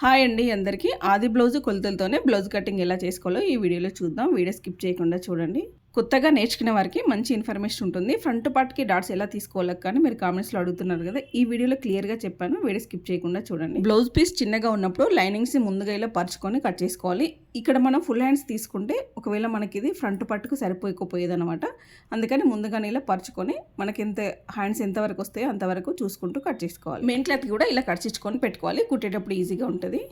Hi అండి అందరికీ. ఆది బ్లౌజ్ కొలతలతోనే బ్లౌజ్ కటింగ్ ఎలా చేసుకోవాలో ఈ వీడియోలో చూద్దాం. వీడియో స్కిప్ చేయకుండా చూడండి. కొత్తగా నేర్చుకునే వారికి మంచి ఇన్ఫర్మేషన్ ఉంటుంది. ఫ్రంట్ పార్ట్కి డాట్స్ ఎలా తీసుకోవాలో కానీ మీరు కామెంట్స్లో అడుగుతున్నారు కదా ఈ వీడియోలో క్లియర్గా చెప్పాను. వీడియో స్కిప్ చేయకుండా చూడండి. బ్లౌజ్ పీస్ చిన్నగా ఉన్నప్పుడు లైనింగ్స్ ముందుగా ఇలా పరుచుకొని కట్ చేసుకోవాలి. ఇక్కడ మనం ఫుల్ హ్యాండ్స్ తీసుకుంటే ఒకవేళ మనకి ఇది ఫ్రంట్ పార్ట్కు సరిపోయకపోయేది అనమాట అందుకని ముందుగానే ఇలా పరుచుకొని మనకి ఎంత హ్యాండ్స్ ఎంతవరకు వస్తాయో అంతవరకు చూసుకుంటూ కట్ చేసుకోవాలి. మెయిన్ క్లాత్ కూడా ఇలా కట్ చేసుకొని పెట్టుకోవాలి. కుట్టేటప్పుడు ఈజీగా ఉంటుంది.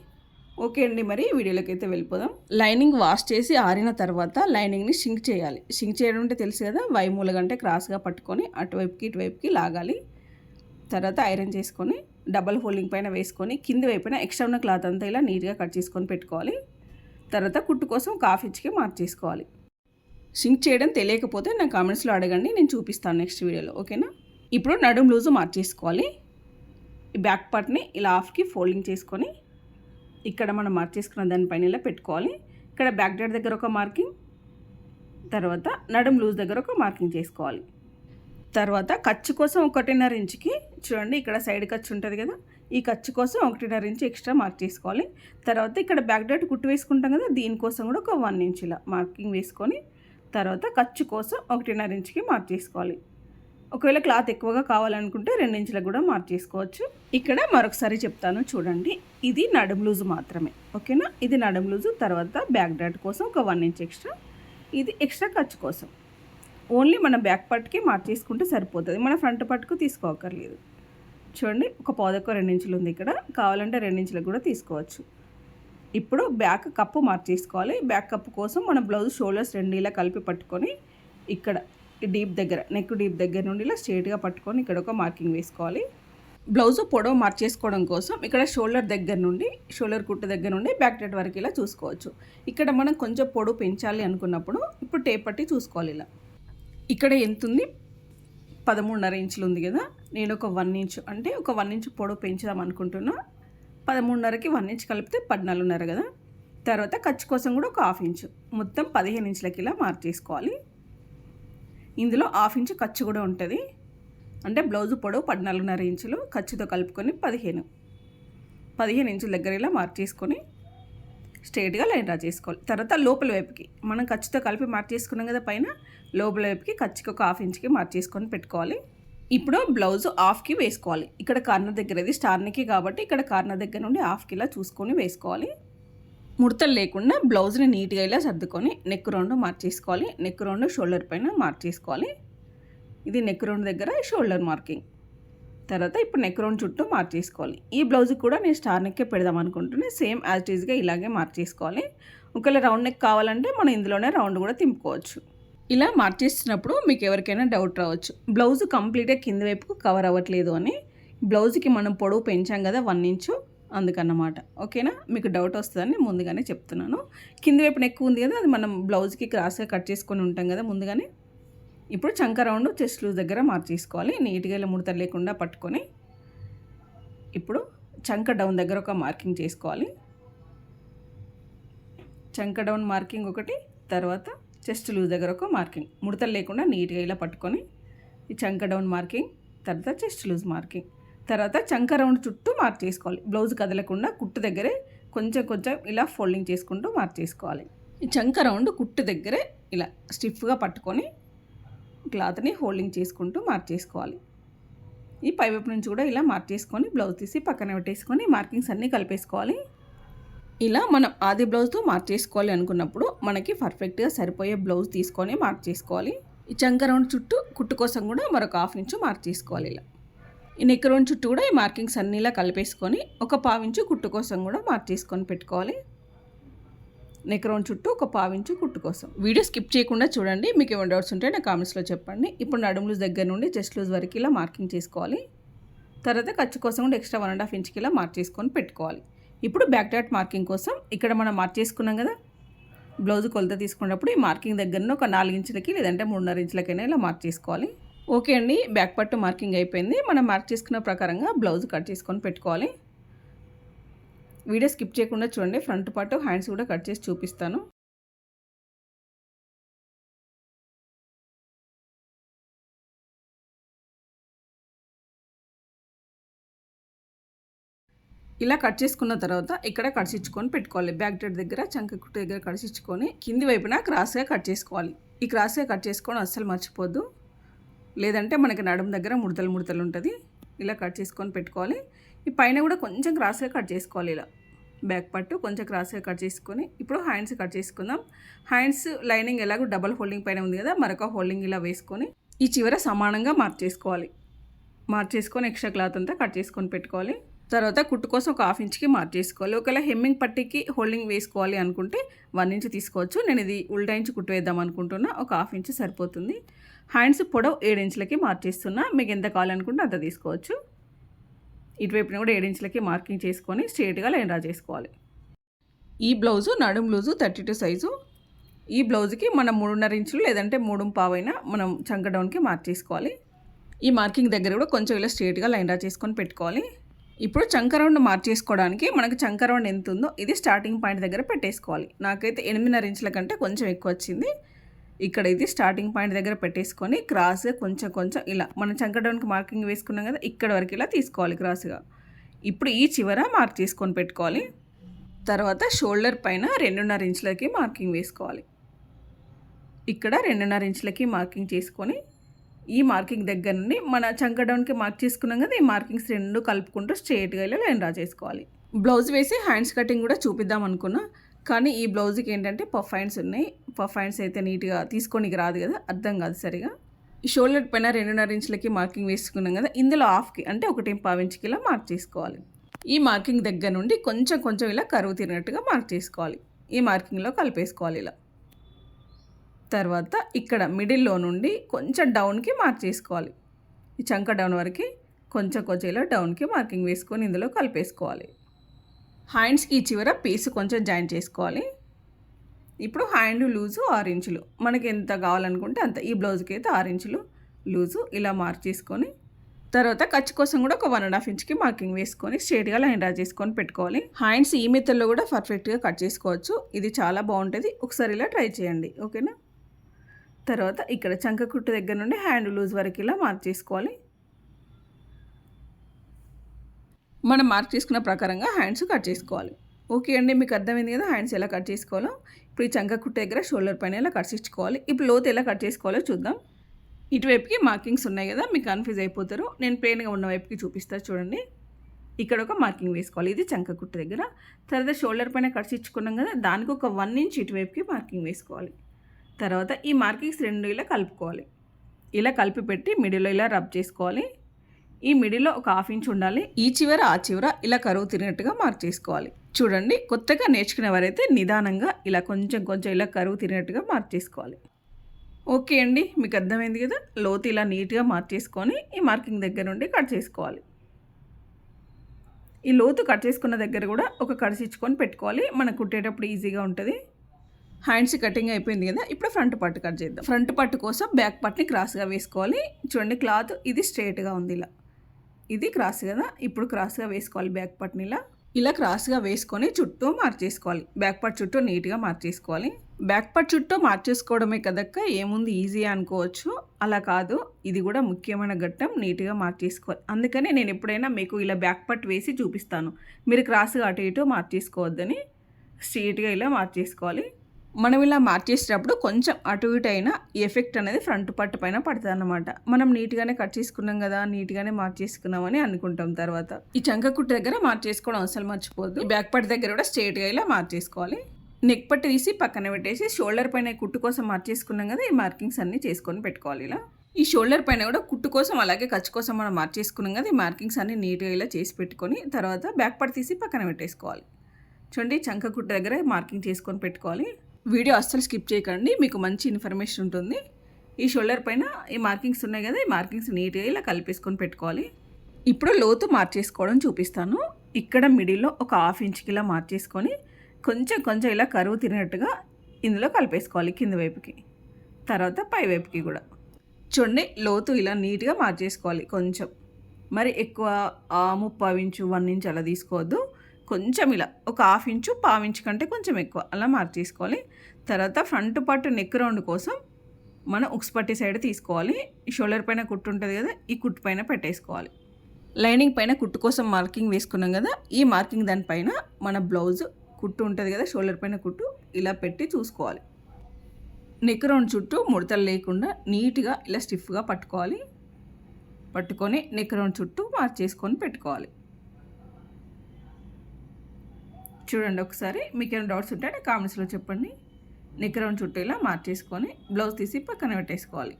ఓకే అండి మరి వీడియోలోకి అయితే వెళ్ళిపోదాం. లైనింగ్ వాష్ చేసి ఆరిన తర్వాత లైనింగ్ని షింక్ చేయాలి. షింక్ చేయడం అంటే తెలుసు కదా వైమూలగంటే క్రాస్గా పట్టుకొని అటువైపుకి ఇటువైపుకి లాగాలి. తర్వాత ఐరన్ చేసుకొని డబల్ హోల్డింగ్ పైన వేసుకొని కింది వైపున ఎక్స్ట్రా ఉన్న క్లాత్ అంతా ఇలా నీట్గా కట్ చేసుకొని పెట్టుకోవాలి. తర్వాత కుట్టు కోసం కాఫీచ్కి హాఫ్ మార్క్ చేసుకోవాలి షింక్ చేయడం తెలియకపోతే నా కామెంట్స్లో అడగండి నేను చూపిస్తాను నెక్స్ట్ వీడియోలో ఓకేనా? ఇప్పుడు నడుం లూజు మార్చేసుకోవాలి. ఈ బ్యాక్ పార్ట్ని ఇలా హాఫ్కి ఫోల్డింగ్ చేసుకొని ఇక్కడ మనం మార్క్ చేసుకున్న దానిపైన ఇలా పెట్టుకోవాలి. ఇక్కడ బ్యాక్ డైడ్ దగ్గర ఒక మార్కింగ్ తర్వాత నడుం లూజ్ దగ్గర ఒక మార్కింగ్ చేసుకోవాలి. తర్వాత ఖర్చు కోసం ఒకటిన్నర ఇంచుకి చూడండి ఇక్కడ సైడ్ ఖర్చు ఉంటుంది కదా ఈ ఖర్చు కోసం ఒకటిన్నర ఇంచు ఎక్స్ట్రా మార్క్ చేసుకోవాలి. తర్వాత ఇక్కడ బ్యాక్ డైట్ కుట్టు వేసుకుంటాం కదా దీనికోసం కూడా ఒక వన్ ఇంచ్ ఇలా మార్కింగ్ వేసుకొని తర్వాత ఖర్చు కోసం ఒకటిన్నర ఇంచుకి మార్క్ చేసుకోవాలి. ఒకవేళ క్లాత్ ఎక్కువగా కావాలనుకుంటే రెండించులకు కూడా మార్చేసుకోవచ్చు ఇక్కడ మరొకసారి చెప్తాను చూడండి. ఇది నడుము లూజు మాత్రమే. ఓకేనా? ఇది నడుము లూజు తర్వాత బ్యాక్ డాట్ కోసం ఒక వన్ ఇంచ్ ఎక్స్ట్రా. ఇది ఎక్స్ట్రా ఖర్చు కోసం. ఓన్లీ మన బ్యాక్ పట్టుకి మార్చేసుకుంటే సరిపోతుంది. మన ఫ్రంట్ పట్టుకు తీసుకోకర్లేదు. చూడండి ఒక పాదొక్క రెండించులు ఉంది ఇక్కడ. కావాలంటే రెండించులకు కూడా తీసుకోవచ్చు. ఇప్పుడు బ్యాక్ కప్పు మార్చేసుకోవాలి బ్యాక్ కప్పు కోసం మన బ్లౌజ్ షోల్డర్స్ రెండు ఇలా కలిపి పట్టుకొని ఇక్కడ డీప్ దగ్గర నెక్ డీప్ దగ్గర నుండి ఇలా స్ట్రేట్గా పట్టుకొని ఇక్కడ ఒక మార్కింగ్ వేసుకోవాలి. బ్లౌజ్ పొడవు మార్చేసుకోవడం కోసం ఇక్కడ షోల్డర్ దగ్గర నుండి షోల్డర్ కుట్టు దగ్గర నుండి బ్యాక్ టెట్ వరకు ఇలా చూసుకోవచ్చు. ఇక్కడ మనం కొంచెం పొడవు పెంచాలి అనుకున్నప్పుడు ఇప్పుడు టేప్ పట్టి చూసుకోవాలి ఇలా. ఇక్కడ ఎంత ఉంది? పదమూడున్నర ఇంచులు ఉంది కదా. నేను ఒక వన్ ఇంచ్ అంటే ఒక వన్ ఇంచ్ పొడవు పెంచుదాం అనుకుంటున్నా. పదమూడున్నరకి వన్ ఇంచ్ కలిపితే పద్నాలుగున్నర కదా. తర్వాత ఖర్చు కోసం కూడా ఒక హాఫ్ ఇంచు. మొత్తం పదిహేను ఇంచులకి ఇలా మార్చేసుకోవాలి ఇందులో హాఫ్ ఇంచు ఖర్చు కూడా ఉంటుంది. అంటే బ్లౌజ్ పొడవు పద్నాలుగున్నర ఇంచులు ఖర్చుతో కలుపుకొని పదిహేను. పదిహేను ఇంచుల దగ్గర ఇలా మార్క్ చేసుకొని స్ట్రైట్గా లైన్ డ్రా చేసుకోవాలి. తర్వాత లోపల వైపుకి మనం ఖర్చుతో కలిపి మార్క్ చేసుకున్నాం కదా పైన లోపల వైపుకి ఖర్చుకి ఒక హాఫ్ ఇంచ్కి మార్క్ చేసుకొని పెట్టుకోవాలి. ఇప్పుడు బ్లౌజ్ హాఫ్కి వేసుకోవాలి. ఇక్కడ కార్నర్ దగ్గర ఇది స్టార్నికి కాబట్టి ఇక్కడ కార్నర్ దగ్గర నుండి హాఫ్కి ఇలా చూసుకొని వేసుకోవాలి. ముడతలు లేకుండా బ్లౌజ్ని నీట్గా ఇలా సర్దుకొని నెక్ రౌండ్ మార్చేసుకోవాలి. నెక్ రౌండ్ షోల్డర్ పైన మార్చేసుకోవాలి. ఇది నెక్ రౌండ్ దగ్గర షోల్డర్ మార్కింగ్. తర్వాత ఇప్పుడు నెక్ రౌండ్ చుట్టూ మార్చేసుకోవాలి. ఈ బ్లౌజ్ కూడా నేను స్టార్ నెక్కే పెడదాం అనుకుంటున్నాను సేమ్ యాజ్ ఈజ్గా ఇలాగే మార్చేసుకోవాలి. ఒకవేళ రౌండ్ నెక్ కావాలంటే మనం ఇందులోనే రౌండ్ కూడా తింపుకోవచ్చు. ఇలా మార్చేస్తున్నప్పుడు మీకు ఎవరికైనా డౌట్ రావచ్చు. బ్లౌజ్ కంప్లీట్గా కింద వైపుకు కవర్ అవ్వట్లేదు అని. బ్లౌజ్కి మనం పొడవు పెంచాం కదా వన్ ఇంచు. అందుకన్నమాట. ఓకేనా? మీకు డౌట్ వస్తుందని ముందుగానే చెప్తున్నాను. కింద వైపున ఎక్కువ ఉంది కదా అది మనం బ్లౌజ్కి క్రాస్గా కట్ చేసుకొని ఉంటాం కదా ముందుగానే. ఇప్పుడు చంక రౌండ్ చెస్ట్ లూజ్ దగ్గర మార్చేసుకోవాలి. నీట్గా ఇలా ముడత లేకుండా పట్టుకొని ఇప్పుడు చంక డౌన్ దగ్గర ఒక మార్కింగ్ చేసుకోవాలి. చంక డౌన్ మార్కింగ్ ఒకటి తర్వాత చెస్ట్ లూజ్ దగ్గర ఒక మార్కింగ్. ముడతలు లేకుండా నీట్గా ఇలా పట్టుకొని ఈ చంక డౌన్ మార్కింగ్ తర్వాత చెస్ట్ లూజ్ మార్కింగ్. తర్వాత చంక రౌండ్ చుట్టూ మార్క్ చేసుకోవాలి. బ్లౌజ్ కదలకుండా కుట్టు దగ్గరే కొంచెం కొంచెం ఇలా ఫోల్డింగ్ చేసుకుంటూ మార్క్ చేసుకోవాలి. ఈ చంక రౌండ్ కుట్టు దగ్గరే ఇలా స్టిఫ్గా పట్టుకొని క్లాత్ని హోల్డింగ్ చేసుకుంటూ మార్క్ చేసుకోవాలి. ఈ పైవైపు నుంచి కూడా ఇలా మార్క్ చేసుకొని బ్లౌజ్ తీసి పక్కన పెట్టేసుకొని మార్కింగ్స్ అన్నీ కలిపేసుకోవాలి. ఇలా మనం ఆది బ్లౌజ్తో మార్క్ చేసుకోవాలి అనుకున్నప్పుడు మనకి పర్ఫెక్ట్గా సరిపోయే బ్లౌజ్ తీసుకొని మార్క్ చేసుకోవాలి. ఈ చంక రౌండ్ చుట్టూ కుట్టు కోసం కూడా మరొక హాఫ్ ఇంచు మార్క్ చేసుకోవాలి ఇలా. ఈ నెక్ చుట్టూ కూడా ఈ మార్కింగ్స్ అన్నీ ఇలా కలిపేసుకొని ఒక పావించు కుట్టు కోసం కూడా మార్క్ చేసుకొని పెట్టుకోవాలి. నెక్రోన్ చుట్టూ ఒక పావించు కుట్టు కోసం. వీడియో స్కిప్ చేయకుండా చూడండి. మీకు ఏమైనా డౌట్స్ ఉంటే నా కామెంట్స్లో చెప్పండి. ఇప్పుడు నడుము లూజ్ దగ్గర నుండి చెస్ట్ లూజ్ వరకు ఇలా మార్కింగ్ చేసుకోవాలి. తర్వాత ఖర్చు కోసం కూడా ఎక్స్ట్రా వన్ అండ్ హాఫ్ ఇంచ్కి ఇలా మార్క్ చేసుకొని పెట్టుకోవాలి. ఇప్పుడు బ్యాక్ డాట్ మార్కింగ్ కోసం ఇక్కడ మనం మార్క్ చేసుకున్నాం కదా. బ్లౌజ్ కొలత తీసుకున్నప్పుడు ఈ మార్కింగ్ దగ్గరను ఒక నాలుగు ఇంచులకి లేదంటే మూడున్నర ఇంచులకైనా ఇలా మార్క్ చేసుకోవాలి ఓకే అండి బ్యాక్ పట్టు మార్కింగ్ అయిపోయింది. మనం మార్క్ చేసుకున్న ప్రకారంగా బ్లౌజ్ కట్ చేసుకొని పెట్టుకోవాలి. వీడియో స్కిప్ చేయకుండా చూడండి ఫ్రంట్ పార్ట్ హ్యాండ్స్ కూడా కట్ చేసి చూపిస్తాను. ఇలా కట్ చేసుకున్న తర్వాత ఇక్కడ కడిచిచ్చుకొని పెట్టుకోవాలి. బ్యాక్ డెడ్ దగ్గర చంక కుట్టు దగ్గర కడిచిచ్చుకొని కింది వైపున క్రాస్గా కట్ చేసుకోవాలి. ఈ క్రాస్గా కట్ చేసుకోవడం అస్సలు మర్చిపోద్దు. లేదంటే మనకి నడుము దగ్గర ముడతలు ముడతలు ఉంటుంది. ఇలా కట్ చేసుకొని పెట్టుకోవాలి. ఈ పైన కూడా కొంచెం క్రాస్గా కట్ చేసుకోవాలి ఇలా. బ్యాక్ పట్టు కొంచెం క్రాస్గా కట్ చేసుకొని ఇప్పుడు హ్యాండ్స్ కట్ చేసుకుందాం. హ్యాండ్స్ లైనింగ్ ఎలాగో డబల్ హోల్డింగ్ పైన ఉంది కదా మరొక హోల్డింగ్ ఇలా వేసుకొని ఈ చివర సమానంగా మార్చేసుకోవాలి మార్చేసుకొని ఎక్స్ట్రా క్లాత్ అంతా కట్ చేసుకొని పెట్టుకోవాలి. తర్వాత కుట్టు కోసం ఒక హాఫ్ ఇంచ్కి మార్చేసుకోవాలి ఒకవేళ హెమ్మింగ్ పట్టీకి హోల్డింగ్ వేసుకోవాలి అనుకుంటే వన్ ఇంచ్ తీసుకోవచ్చు. నేను ఇది ఉల్టా ఇంచ్ కుట్టు వేద్దాం అనుకుంటున్నా. ఒక హాఫ్ ఇంచ్ సరిపోతుంది. హ్యాండ్స్ పొడవు ఏడు ఇంచులకి మార్చేస్తున్నా మీకు ఎంత కావాలనుకుంటే అంత తీసుకోవచ్చు. ఇటువైపున కూడా ఏడు ఇంచులకి మార్కింగ్ చేసుకొని స్ట్రేట్గా లైన్ డ్రా చేసుకోవాలి. ఈ బ్లౌజు నడుం లూజు థర్టీ టూ సైజు. ఈ బ్లౌజ్కి మనం మూడున్నర ఇంచులు లేదంటే మూడు పావైనా మనం చంక డౌన్కి మార్చేసుకోవాలి ఈ మార్కింగ్ దగ్గర కూడా కొంచెం ఇలా స్ట్రేట్గా లైన్ డ్రా చేసుకొని పెట్టుకోవాలి. ఇప్పుడు చంక రౌండ్ మార్చేసుకోవడానికి మనకు చంక రౌండ్ ఎంత ఉందో ఇది స్టార్టింగ్ పాయింట్ దగ్గర పెట్టేసుకోవాలి. నాకైతే ఎనిమిదిన్నర ఇంచుల కంటే కొంచెం ఎక్కువ వచ్చింది. ఇక్కడ ఇది స్టార్టింగ్ పాయింట్ దగ్గర పెట్టేసుకొని క్రాస్గా కొంచెం కొంచెం ఇలా మనం చంకడౌన్కి మార్కింగ్ వేసుకున్నాం కదా ఇక్కడ వరకు ఇలా తీసుకోవాలి క్రాస్గా ఇప్పుడు ఈ చివర మార్క్ చేసుకొని పెట్టుకోవాలి. తర్వాత షోల్డర్ పైన రెండున్నర ఇంచులకి మార్కింగ్ వేసుకోవాలి. ఇక్కడ రెండున్నర ఇంచులకి మార్కింగ్ చేసుకొని ఈ మార్కింగ్ దగ్గర నుండి మన చంక డౌన్కి మార్క్ చేసుకున్నాం కదా ఈ మార్కింగ్స్ రెండు కలుపుకుంటూ స్ట్రేట్గా ఇలా లైన్ డ్రా చేసుకోవాలి. బ్లౌజ్ వేసి హ్యాండ్స్ కటింగ్ కూడా చూపిద్దాం అనుకున్నా. కానీ ఈ బ్లౌజ్కి ఏంటంటే పఫ్ హ్యాండ్స్ ఉన్నాయి. పఫ్ హ్యాండ్స్ అయితే నీట్గా తీసుకోనికి రాదు కదా అర్థం కాదు సరిగా. ఈ షోల్డర్ పైన రెండున్నర ఇంచులకి మార్కింగ్ వేసుకున్నాం కదా ఇందులో హాఫ్కి అంటే ఒకటి పావు ఇంచుకి ఇలా మార్క్ చేసుకోవాలి. ఈ మార్కింగ్ దగ్గర నుండి కొంచెం కొంచెం ఇలా కరువు తిరిగినట్టుగా మార్క్ చేసుకోవాలి. ఈ మార్కింగ్లో కలిపేసుకోవాలి ఇలా. తర్వాత ఇక్కడ మిడిల్లో నుండి కొంచెం డౌన్కి మార్క్ చేసుకోవాలి. ఈ చంక డౌన్ వరకు కొంచెం కొంచెం ఇలా డౌన్కి మార్కింగ్ వేసుకొని ఇందులో కలిపేసుకోవాలి. హ్యాండ్స్కి చివర పీస్ కొంచెం జాయిన్ చేసుకోవాలి. ఇప్పుడు హ్యాండ్ లూజు ఆరు ఇంచులు. మనకి ఎంత కావాలనుకుంటే అంత. ఈ బ్లౌజ్కి అయితే ఆరు ఇంచులు లూజు ఇలా మార్క్ చేసుకొని తర్వాత ఖర్చు కోసం కూడా ఒక వన్ అండ్ హాఫ్ ఇంచ్కి మార్కింగ్ వేసుకొని స్ట్రేట్గా లైన్ డ్రా చేసుకొని పెట్టుకోవాలి. హ్యాండ్స్ ఈ మెథడ్లో కూడా పర్ఫెక్ట్గా కట్ చేసుకోవచ్చు. ఇది చాలా బాగుంటుంది. ఒకసారి ఇలా ట్రై చేయండి. ఓకేనా? తర్వాత ఇక్కడ చంక కుట్టు దగ్గర నుండి హ్యాండ్ లూజ్ వరకు ఇలా మార్క్ చేసుకోవాలి. మనం మార్క్ చేసుకున్న ప్రకారంగా హ్యాండ్స్ కట్ చేసుకోవాలి. ఓకే అండి మీకు అర్థమైంది కదా? హ్యాండ్స్ ఎలా కట్ చేసుకోవాలో? ఇప్పుడు ఈ చంక కుట్ట దగ్గర షోల్డర్ పైన ఎలా కట్ చేసుకోవాలి ఇప్పుడు లోతు ఎలా కట్ చేసుకోవాలో చూద్దాం. ఇటువైపుకి మార్కింగ్స్ ఉన్నాయి కదా మీకు కన్ఫ్యూజ్ అయిపోతారు. నేను ప్లెయిన్గా ఉన్న వైపుకి చూపిస్తా చూడండి. ఇక్కడ ఒక మార్కింగ్ వేసుకోవాలి. ఇది చంక కుట్ట దగ్గర. తర్వాత షోల్డర్ పైన కట్స్ ఇచ్చుకున్నాం కదా దానికి ఒక వన్ ఇంచ్ ఇటువైపుకి మార్కింగ్ వేసుకోవాలి. తర్వాత ఈ మార్కింగ్స్ రెండు ఇలా కలుపుకోవాలి. ఇలా కలిపి పెట్టి మిడిల్లో ఇలా రబ్ చేసుకోవాలి. ఈ మిడిల్లో ఒక హాఫ్ ఇంచ్ ఉండాలి. ఈ చివర ఆ చివర ఇలా కరువు తిరిగినట్టుగా మార్క్ చేసుకోవాలి. చూడండి కొత్తగా నేర్చుకునేవారైతే నిదానంగా ఇలా కొంచెం కొంచెం ఇలా కరువు తిరిగినట్టుగా మార్క్ చేసుకోవాలి. ఓకే అండి మీకు అర్థమైంది కదా? లోతు ఇలా నీట్గా మార్క్ చేసుకొని ఈ మార్కింగ్ దగ్గర నుండి కట్ చేసుకోవాలి. ఈ లోతు కట్ చేసుకున్న దగ్గర కూడా ఒక కడిచిచ్చుకొని పెట్టుకోవాలి. మనం కుట్టేటప్పుడు ఈజీగా ఉంటుంది. హ్యాండ్స్ కటింగ్ అయిపోయింది కదా? ఇప్పుడు ఫ్రంట్ పట్టు కట్ చేద్దాం. ఫ్రంట్ పట్టు కోసం బ్యాక్ పట్టుని క్రాస్గా వేసుకోవాలి. చూడండి క్లాత్ ఇది స్ట్రైట్గా ఉంది ఇలా. ఇది క్రాస్ కదా? ఇప్పుడు క్రాస్గా వేసుకోవాలి బ్యాక్ పట్నిలా ఇలా. ఇలా క్రాస్గా వేసుకొని చుట్టూ మార్చేసుకోవాలి బ్యాక్ పట్ చుట్టూ నీట్గా మార్చేసుకోవాలి బ్యాక్ పట్ చుట్టూ మార్చేసుకోవడమే కదక్క ఏముంది? ఈజీ అనుకోవచ్చు. అలా కాదు. ఇది కూడా ముఖ్యమైన ఘట్టం నీట్గా మార్చేసుకోవాలి అందుకనే నేను ఎప్పుడైనా మీకు ఇలా బ్యాక్ పట్ వేసి చూపిస్తాను. మీరు క్రాస్గా అటు ఇటు మార్చేసుకోవద్దని స్ట్రీట్గా ఇలా మార్చేసుకోవాలి మనం ఇలా మార్చేసేటప్పుడు కొంచెం అటు ఇటు అయినా ఎఫెక్ట్ అనేది ఫ్రంట్ పట్టు పైన పడుతుంది అనమాట మనం నీట్గానే కట్ చేసుకున్నాం కదా నీట్గానే మార్చేసుకున్నామని అనుకుంటాం తర్వాత. ఈ చంక కుట్టు దగ్గర మార్చేసుకోవడం అసలు మర్చిపోద్దు బ్యాక్ పట్టు దగ్గర కూడా స్ట్రేట్గా ఇలా మార్చేసుకోవాలి. నెక్ పట్టు తీసి పక్కన పెట్టేసి షోల్డర్ పైన కుట్టు కోసం మార్చేసుకున్నాం కదా ఈ మార్కింగ్స్ అన్నీ చేసుకొని పెట్టుకోవాలి ఇలా. ఈ షోల్డర్ పైన కూడా కుట్టు కోసం అలాగే ఖర్చు కోసం మనం మార్చేసుకున్నాం కదా ఈ మార్కింగ్స్ అన్ని నీట్గా ఇలా చేసి పెట్టుకొని తర్వాత బ్యాక్ పట్టు తీసి పక్కన పెట్టేసుకోవాలి. చూడండి చంక కుట్టు దగ్గర మార్కింగ్ చేసుకొని పెట్టుకోవాలి. వీడియో అస్సలు స్కిప్ చేయకండి మీకు మంచి ఇన్ఫర్మేషన్ ఉంటుంది. ఈ షోల్డర్ పైన ఈ మార్కింగ్స్ ఉన్నాయి కదా ఈ మార్కింగ్స్ నీట్గా ఇలా కలిపేసుకొని పెట్టుకోవాలి. ఇప్పుడు లోతు మార్చేసుకోవడం చూపిస్తాను. ఇక్కడ మిడిల్లో ఒక హాఫ్ ఇంచ్కి ఇలా మార్చేసుకొని కొంచెం కొంచెం ఇలా కరువు తిరిగినట్టుగా ఇందులో కలిపేసుకోవాలి కింద వైపుకి తర్వాత పై వైపుకి కూడా. చూడండి లోతు ఇలా నీట్గా మార్చేసుకోవాలి కొంచెం. మరి ఎక్కువ ముప్పావు ఇంచు వన్ ఇంచ్ అలా తీసుకోవద్దు. కొంచెం ఇలా ఒక హాఫ్ ఇంచు పావు ఇంచు కంటే కొంచెం ఎక్కువ. అలా మార్చేసుకోవాలి. తర్వాత ఫ్రంట్ పట్టు నెక్ రౌండ్ కోసం మనం ఉక్స్ పట్టి సైడ్ తీసుకోవాలి. ఈ షోల్డర్ పైన కుట్టు ఉంటుంది కదా ఈ కుట్టు పైన పెట్టేసుకోవాలి. లైనింగ్ పైన కుట్టు కోసం మార్కింగ్ వేసుకున్నాం కదా ఈ మార్కింగ్ దానిపైన మన బ్లౌజ్ కుట్టు ఉంటుంది కదా షోల్డర్ పైన కుట్టు ఇలా పెట్టి చూసుకోవాలి. నెక్ రౌండ్ చుట్టూ ముడతలు లేకుండా నీట్గా ఇలా స్టిఫ్గా పట్టుకోవాలి. పట్టుకొని నెక్ రౌండ్ చుట్టూ మార్చేసుకొని పెట్టుకోవాలి. చూడండి ఒకసారి మీకు ఏమైనా డౌట్స్ ఉంటే కామెంట్స్లో చెప్పండి నెక్ రౌండ్ చుట్టూ ఇలా మార్చేసుకొని బ్లౌజ్ తీసి పక్కన పెట్టేసుకోవాలి.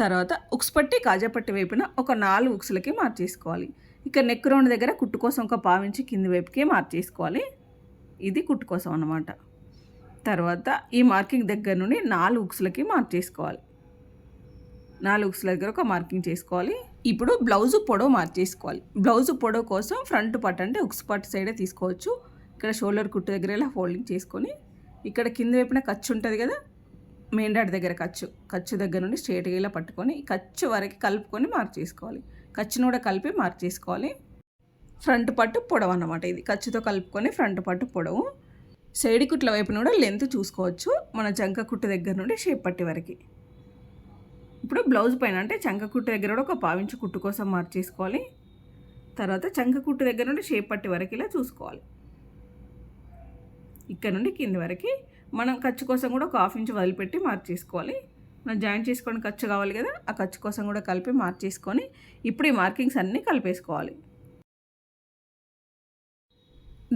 తర్వాత ఉక్స్ పట్టి కాజాపట్టి వైపున ఒక నాలుగు ఉక్స్లకి మార్చేసుకోవాలి. ఇక నెక్ రౌండ్ దగ్గర కుట్టు కోసం ఒక పావించి కింది వైపుకే మార్చేసుకోవాలి. ఇది కుట్టు కోసం అన్నమాట. తర్వాత ఈ మార్కింగ్ దగ్గర నుండి నాలుగు ఉక్స్లకి మార్చేసుకోవాలి. నాలుగు దగ్గర ఒక మార్కింగ్ చేసుకోవాలి. ఇప్పుడు బ్లౌజ్ పొడవు మార్చేసుకోవాలి. బ్లౌజ్ పొడవు కోసం ఫ్రంట్ పట్ అంటే ఉక్స్ పట్టు సైడే తీసుకోవచ్చు. ఇక్కడ షోల్డర్ కుట్టు దగ్గర ఇలా ఫోల్డింగ్ చేసుకొని ఇక్కడ కింద వైపున ఖర్చు ఉంటుంది కదా మెయిన్ డాట్ దగ్గర ఖర్చు ఖర్చు దగ్గర నుండి స్ట్రేట్గా ఇలా పట్టుకొని ఖర్చు వరకు కలుపుకొని మార్క్ చేసుకోవాలి ఖర్చును కూడా కలిపి మార్క్ చేసుకోవాలి ఫ్రంట్ పట్టు పొడవు అన్నమాట ఇది. ఖర్చుతో కలుపుకొని ఫ్రంట్ పట్టు పొడవు. సైడ్ కుట్ల వైపున కూడా లెంత్ చూసుకోవచ్చు. మన జంక కుట్టు దగ్గర నుండి షేప్ పట్టి వరకు. ఇప్పుడు బ్లౌజ్ పైన అంటే చంక కుట్టు దగ్గర కూడా ఒక పావించి కుట్టు కోసం మార్చేసుకోవాలి తర్వాత చంక కుట్టు దగ్గర నుండి షేప్ పట్టి వరకు ఇలా చూసుకోవాలి. ఇక్కడ నుండి కింది వరకు మనం ఖర్చు కోసం కూడా ఒక హాఫ్ ఇంచ్ వదిలిపెట్టి మార్చేసుకోవాలి మనం జాయింట్ చేసుకోవడానికి ఖర్చు కావాలి కదా ఆ ఖర్చు కోసం కూడా కలిపి మార్చేసుకొని ఇప్పుడు ఈ మార్కింగ్స్ అన్నీ కలిపేసుకోవాలి.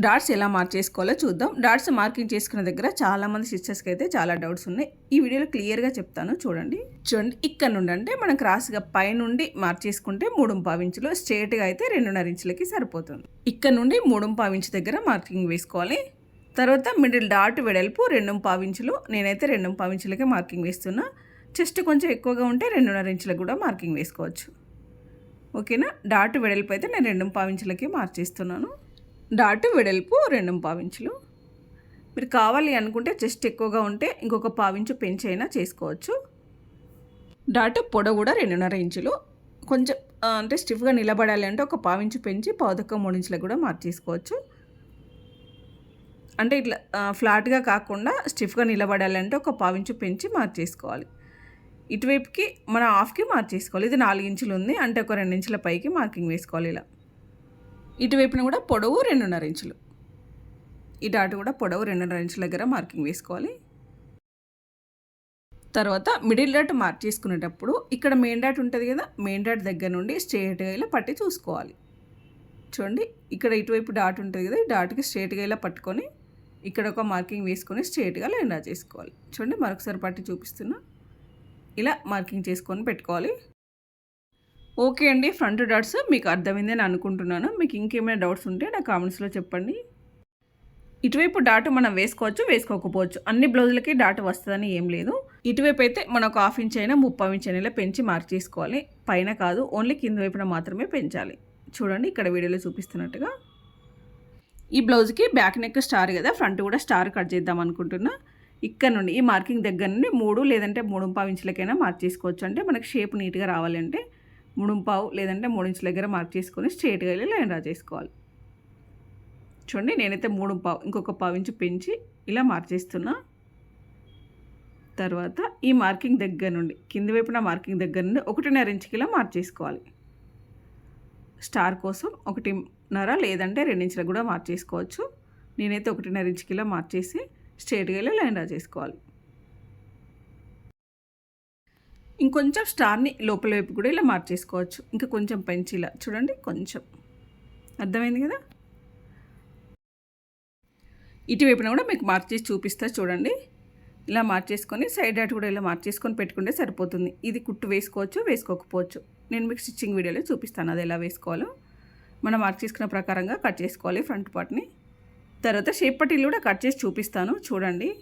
డాట్స్ ఎలా మార్క్ చేసుకోవాలో చూద్దాం. డాట్స్ మార్కింగ్ చేసుకున్న దగ్గర చాలామంది సిస్టర్స్కి అయితే చాలా డౌట్స్ ఉన్నాయి. ఈ వీడియోలో క్లియర్గా చెప్తాను. చూడండి. చూడండి ఇక్కడ నుండి అంటే మనం క్రాస్గా పైనుండి మార్క్ చేసుకుంటే మూడు ఇంచులు స్ట్రేట్గా అయితే రెండున్నర ఇంచులకి సరిపోతుంది. ఇక్కడ నుండి మూడు పావించు దగ్గర మార్కింగ్ వేసుకోవాలి. తర్వాత మిడిల్ డాట్ వెడల్పు రెండు పావించులు నేనైతే రెండు పావించులకే మార్కింగ్ వేస్తున్నా. చెస్ట్ కొంచెం ఎక్కువగా ఉంటే రెండున్నర ఇంచులకు కూడా మార్కింగ్ వేసుకోవచ్చు. ఓకేనా? డాట్ వెడల్పు అయితే నేను రెండు పావించులకి మార్చేస్తున్నాను డాటు వెడల్పు రెండు పావించులు. మీరు కావాలి అనుకుంటే చెస్ట్ ఎక్కువగా ఉంటే ఇంకొక పావించు పెంచైనా చేసుకోవచ్చు. డాటు పొడవు కూడా రెండున్నర ఇంచులు. కొంచెం అంటే స్టిఫ్గా నిలబడాలి అంటే ఒక పావించు పెంచి పావుదొక్క మూడు ఇంచులకు కూడా మార్చేసుకోవచ్చు. అంటే ఇట్లా ఫ్లాట్గా కాకుండా స్టిఫ్గా నిలబడాలంటే ఒక పావించు పెంచి మార్చేసుకోవాలి. ఇటువైపుకి మన హాఫ్కి మార్చేసుకోవాలి. ఇది నాలుగు ఇంచులు ఉంది. అంటే ఒక రెండు ఇంచుల పైకి మార్కింగ్ వేసుకోవాలి ఇలా. ఇటువైపున కూడా పొడవు రెండున్నర ఇంచులు. ఈ డాట్ కూడా పొడవు రెండున్నర ఇంచుల దగ్గర మార్కింగ్ వేసుకోవాలి. తర్వాత మిడిల్ డాట్ మార్క్ చేసుకునేటప్పుడు ఇక్కడ మెయిన్ డాట్ ఉంటుంది కదా మెయిన్ డాట్ దగ్గర నుండి స్ట్రేట్గా ఇలా పట్టి చూసుకోవాలి. చూడండి ఇక్కడ ఇటువైపు డాట్ ఉంటుంది కదా ఈ డాట్కి స్ట్రేట్గా ఇలా పట్టుకొని ఇక్కడ ఒక మార్కింగ్ వేసుకొని స్ట్రేట్గా లైన్ డ్రా చేసుకోవాలి. చూడండి మరొకసారి పట్టి చూపిస్తున్నా. ఇలా మార్కింగ్ చేసుకొని పెట్టుకోవాలి. ఓకే అండి ఫ్రంట్ డాట్స్ మీకు అర్థమైందని అనుకుంటున్నాను. మీకు ఇంకేమైనా డౌట్స్ ఉంటే నా కామెంట్స్లో చెప్పండి. ఇటువైపు డాట్ మనం వేసుకోవచ్చు వేసుకోకపోవచ్చు. అన్ని బ్లౌజులకి డాట్ వస్తుందని ఏం లేదు. ఇటువైపు అయితే మనం ఒక హాఫ్ ఇంచ్ అయినా ముప్పై ఇంచ్ అయినా పెంచి మార్క్ చేసుకోవాలి. పైన కాదు ఓన్లీ కింద వైపున మాత్రమే పెంచాలి. చూడండి ఇక్కడ వీడియోలో చూపిస్తున్నట్టుగా. ఈ బ్లౌజ్కి బ్యాక్ నెక్ స్టార్ కదా ఫ్రంట్ కూడా స్టార్ కట్ చేద్దాం అనుకుంటున్నా. ఇక్కడ నుండి ఈ మార్కింగ్ దగ్గర నుండి మూడు లేదంటే మూడు పావు ఇంచులకైనా మార్క్ చేసుకోవచ్చు. అంటే మనకి షేప్ నీట్గా రావాలంటే మూడు పావు లేదంటే మూడు దగ్గర మార్క్ చేసుకొని స్ట్రేట్గా వెళ్ళి లైన్ డ్రా చేసుకోవాలి. చూడండి నేనైతే మూడు పావు ఇంకొక పావు ఇంచు పెంచి ఇలా మార్చేస్తున్నా తర్వాత ఈ మార్కింగ్ దగ్గర నుండి కింది వైపున మార్కింగ్ దగ్గర నుండి ఒకటిన్నర ఇంచుకి ఇలా మార్చేసుకోవాలి స్టార్ కోసం ఒకటిన్నర లేదంటే రెండించులకు కూడా మార్చేసుకోవచ్చు నేనైతే ఒకటిన్నర ఇంచుకి ఇలా మార్చేసి స్ట్రేట్గా వెళ్ళి లైన్ డ్రా చేసుకోవాలి. ఇంకొంచెం స్టార్ని లోపల వైపు కూడా ఇలా మార్చేసుకోవచ్చు. ఇంకా కొంచెం పెంచి ఇలా చూడండి కొంచెం. అర్థమైంది కదా? ఇటువైపున కూడా మీకు మార్చేసి చూపిస్తా చూడండి. ఇలా మార్చేసుకొని సైడ్ అటు కూడా ఇలా మార్చేసుకొని పెట్టుకుంటే సరిపోతుంది. ఇది కుట్టు వేసుకోవచ్చు వేసుకోకపోవచ్చు. నేను మీకు స్టిచ్చింగ్ వీడియోలో చూపిస్తాను అది ఎలా వేసుకోవాలో. మనం మార్క్ చేసుకున్న ప్రకారంగా కట్ చేసుకోవాలి ఫ్రంట్ పార్ట్ని. తర్వాత షేప్ పట్టీలు కూడా కట్ చేసి చూపిస్తాను. చూడండి.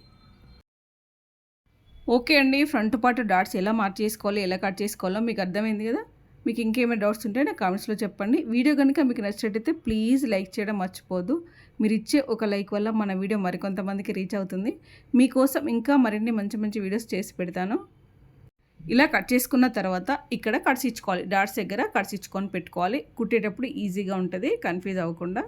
ఓకే అండి ఫ్రంట్ పార్ట్ డాట్స్ ఎలా మార్క్ చేసుకోవాలి ఎలా కట్ చేసుకోవాలో మీకు అర్థమైంది కదా? మీకు ఇంకేమైనా డౌట్స్ ఉంటే నాకు కామెంట్స్లో చెప్పండి. వీడియో కనుక మీకు నచ్చినట్టయితే ప్లీజ్ లైక్ చేయడం మర్చిపోదు మీరు ఇచ్చే ఒక లైక్ వల్ల మన వీడియో మరికొంతమందికి రీచ్ అవుతుంది. మీకోసం ఇంకా మరిన్ని మంచి మంచి వీడియోస్ చేసి పెడతాను. ఇలా కట్ చేసుకున్న తర్వాత ఇక్కడ కట్స్ ఇచ్చుకోవాలి. డాట్స్ దగ్గర కట్స్ ఇచ్చుకొని పెట్టుకోవాలి. కుట్టేటప్పుడు ఈజీగా ఉంటుంది కన్ఫ్యూజ్ అవ్వకుండా.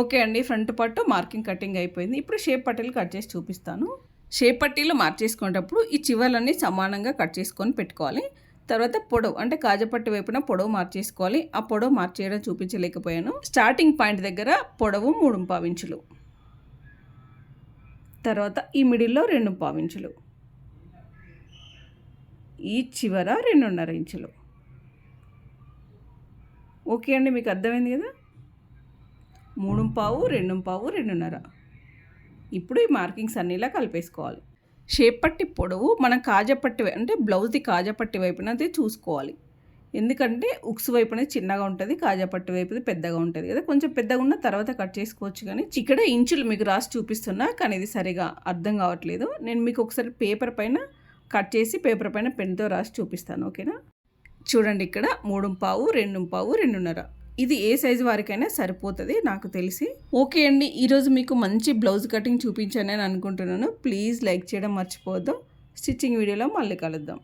ఓకే అండి ఫ్రంట్ పార్ట్ మార్కింగ్ కటింగ్ అయిపోయింది. ఇప్పుడు షేప్ పట్టెలు కట్ చేసి చూపిస్తాను. షేప్ పట్టీలు మార్చేసుకునేటప్పుడు ఈ చివర్లన్నీ సమానంగా కట్ చేసుకొని పెట్టుకోవాలి. తర్వాత పొడవు అంటే కాజపట్టి వైపున పొడవు మార్చేసుకోవాలి. ఆ పొడవు మార్చేయడం చూపించలేకపోయాను. స్టార్టింగ్ పాయింట్ దగ్గర పొడవు మూడు పావించులు. తర్వాత ఈ మిడిల్లో రెండు పావించులు. ఈ చివర రెండున్నర ఇంచులు. ఓకే అండి మీకు అర్థమైంది కదా? మూడు పావు రెండు పావు రెండున్నర. ఇప్పుడు ఈ మార్కింగ్స్ అన్నిలా కలిపేసుకోవాలి. షేప్ పట్టి పొడవు మనం కాజపట్టి అంటే బ్లౌజ్ది కాజపట్టి వైపున అయితే చూసుకోవాలి. ఎందుకంటే ఉక్స్ వైపున చిన్నగా ఉంటుంది కాజపట్టి వైపుది పెద్దగా ఉంటుంది కదా. కొంచెం పెద్దగా ఉన్న తర్వాత కట్ చేసుకోవచ్చు కానీ ఇక్కడ ఇంచులు మీకు రాసి చూపిస్తున్నా కానీ ఇది సరిగా అర్థం కావట్లేదు. నేను మీకు ఒకసారి పేపర్ పైన కట్ చేసి పేపర్ పైన పెన్తో రాసి చూపిస్తాను ఓకేనా? చూడండి ఇక్కడ మూడు పావు రెండు పావు రెండున్నర. ఇది ఏ సైజు వారికైనా సరిపోతుంది నాకు తెలిసి. ఓకే అండి ఈరోజు మీకు మంచి బ్లౌజ్ కటింగ్ చూపించానని అనుకుంటున్నాను. ప్లీజ్ లైక్ చేయడం మర్చిపోవద్దు. స్టిచ్చింగ్ వీడియోలో మళ్ళీ కలుద్దాం.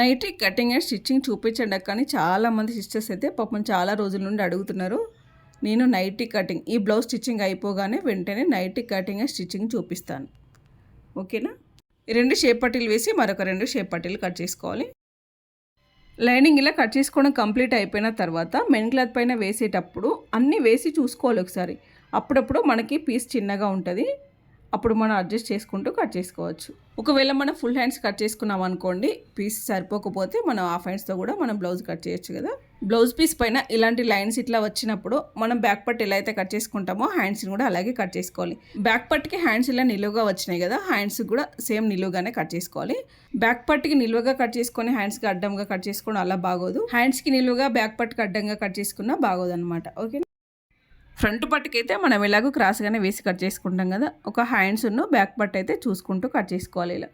నైటీ కటింగ్ అండ్ స్టిచ్చింగ్ చూపించండి కానీ చాలామంది సిస్టర్స్ అయితే పాపం చాలా రోజుల నుండి అడుగుతున్నారు. నేను నైటీ కటింగ్ ఈ బ్లౌజ్ స్టిచ్చింగ్ అయిపోగానే వెంటనే నైటీ కటింగ్ అండ్ స్టిచ్చింగ్ చూపిస్తాను. ఓకేనా? ఈ రెండు షేప్ పట్టీలు వేసి మరొక రెండు షేప్ పట్టీలు కట్ చేసుకోవాలి. లైనింగ్ ఇలా కట్ చేసుకోవడం కంప్లీట్ అయిపోయిన తర్వాత మెయిన్ క్లాత్ పైన వేసేటప్పుడు అన్నీ వేసి చూసుకోవాలి ఒకసారి. అప్పుడప్పుడు మనకి పీస్ చిన్నగా ఉంటుంది. అప్పుడు మనం అడ్జస్ట్ చేసుకుంటూ కట్ చేసుకోవచ్చు. ఒకవేళ మనం ఫుల్ హ్యాండ్స్ కట్ చేసుకున్నాం అనుకోండి పీస్ సరిపోకపోతే మనం హాఫ్ హ్యాండ్స్తో కూడా మనం బ్లౌజ్ కట్ చేయొచ్చు కదా. బ్లౌజ్ పీస్ పైన ఇలాంటి లైన్స్ ఇట్లా వచ్చినప్పుడు మనం బ్యాక్ పట్ ఎలా అయితే కట్ చేసుకుంటామో హ్యాండ్స్ని కూడా అలాగే కట్ చేసుకోవాలి. బ్యాక్ పట్కి హ్యాండ్స్ ఇలా నిలువుగా వచ్చినాయి కదా హ్యాండ్స్ కూడా సేమ్ నిలువుగానే కట్ చేసుకోవాలి. బ్యాక్ పట్కి నిలువుగా కట్ చేసుకొని హ్యాండ్స్కి అడ్డంగా కట్ చేసుకోవడం అలా బాగోదు. హ్యాండ్స్కి నిలువుగా బ్యాక్ పట్కి అడ్డంగా కట్ చేసుకున్నా బాగోదు అనమాట ఓకే ఫ్రంట్ పట్టుకైతే మనం ఎలాగో క్రాస్గానే వేసి కట్ చేసుకుంటాం కదా. ఒక హ్యాండ్స్ ఉన్న బ్యాక్ పట్టు అయితే చూసుకుంటూ కట్ చేసుకోవాలి ఇలా.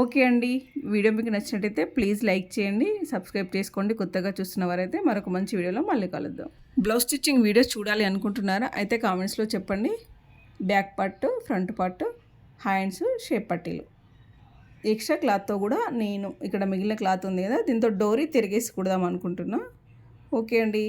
ఓకే అండి. వీడియో మీకు నచ్చినట్టయితే ప్లీజ్ లైక్ చేయండి. సబ్స్క్రైబ్ చేసుకోండి. కొత్తగా చూస్తున్న వారైతే మరొక మంచి వీడియోలో మళ్ళీ కలుద్దాం. బ్లౌజ్ స్టిచ్చింగ్ వీడియోస్ చూడాలి అనుకుంటున్నారా? అయితే కామెంట్స్లో చెప్పండి. బ్యాక్ పట్టు ఫ్రంట్ పట్టు హ్యాండ్స్ షేప్ పట్టీలు. ఎక్స్ట్రా క్లాత్తో కూడా నేను ఇక్కడ మిగిలిన క్లాత్ ఉంది కదా. దీంతో డోరీ తిరిగేసి కుడదాం అనుకుంటున్నా. ఓకే అండి.